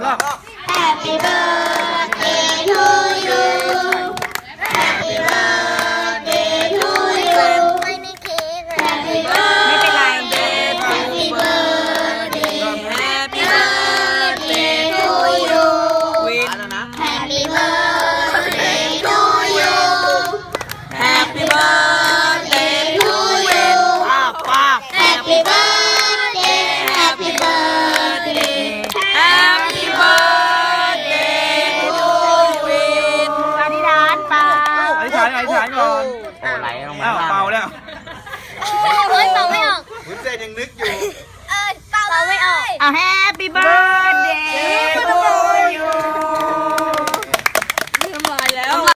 Happy birthday. านอธิษฐานก่อนโอ้ไหลลงมาอ้าวเป่าแล้วเฮ้ยเป่าไม่ออก วุ้นเส้นยังนึกอยู่ เออเป่าไม่ออกอะ Happy birthday